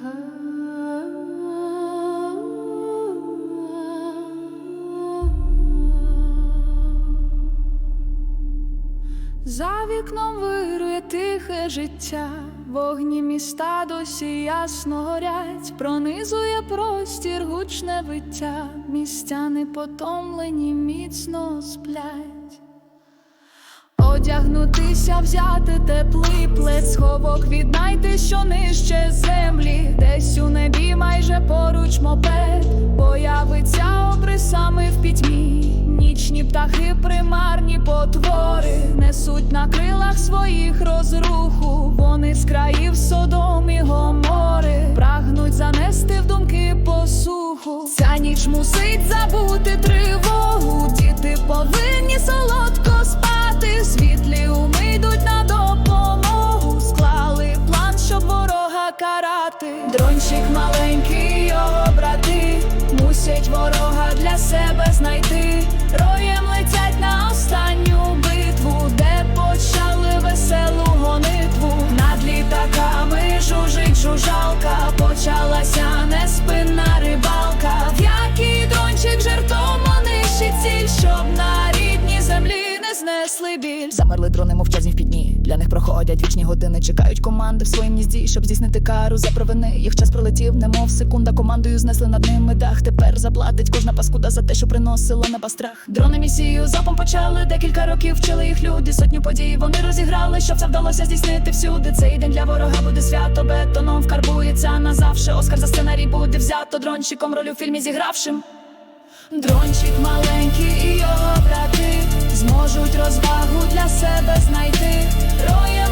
За вікном вирує тихе життя, вогні міста досі ясно горять, пронизує простір гучне виття, містяни потомлені міцно сплять. Одягнутися, взяти теплий плед, сховок віднайти, що нижче землі, десь у небі майже поруч мопед, появиться обрисами в пітьмі. Нічні птахи, примарні потвори, несуть на крилах своїх розруху. Вони з країв Содом і Гомори прагнуть занести в думки посуху. Ця ніч мусить забути тривогу. Дрончик маленький, його брати мусять ворога для себе знайти. Знесли біль. Замерли дрони мовчазні в пітьмі. Для них проходять вічні години. Чекають команди в своїм гнізді, щоб здійснити кару за провини. Їх час пролетів, немов секунда. Командою знесли над ними дах. Тепер заплатить кожна паскуда за те, що приносила неба страх. Дрони місію запом почали. Декілька років вчили їх люди. Сотню подій вони розіграли, щоб це вдалося здійснити всюди. Цей день для ворога буде свято. Бетоном вкарбується назавше. Оскар за сценарій буде взято дрончиком роль у фільмі зігравшим. Дрончик маленький і його зможуть розвагу для себе знайти. Роєм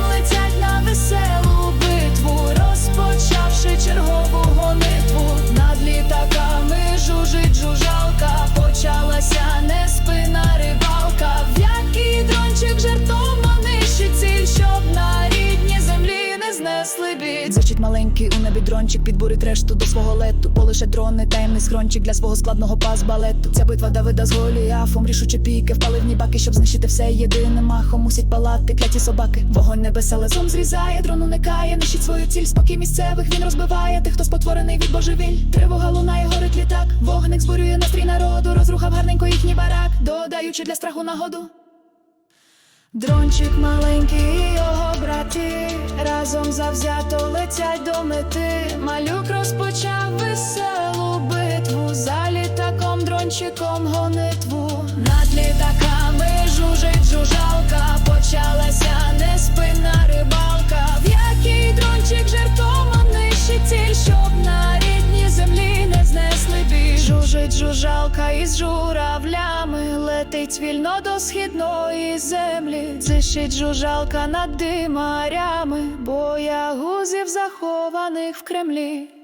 Зачить у небі дрончик, підбурить решту до свого лету. Полише дрони, таємний схрончик для свого складного пас балету. Ця битва Давида з Голіафом, рішуче піки, впаливні баки, щоб знищити все єдиним махом. Мусять палати кляті собаки. Вогонь небеса лезом зрізає, дрон уникає, нищить свою ціль. Спокій місцевих він розбиває тих, хто спотворений від божевіль. Тривога лунає, горить літак. Вогник збурює настрій народу, розрухав гарненько їхній барак, додаючи для страху нагоду. Дрончик маленький його брати разом завзято летять до мети. Малюк розпочав веселу битву. За літаком, дрончиком гонитву. Над літаками жужить жужалка. Почалася неспинна рибалка. В який дрончик жертомо нищить ціль, щоб на рідній землі не знесли біль. Жужить жужалка із журавлями, летить вільно до східної землі. Дзищить жужалка над димарями, боягузів захованих в Кремлі.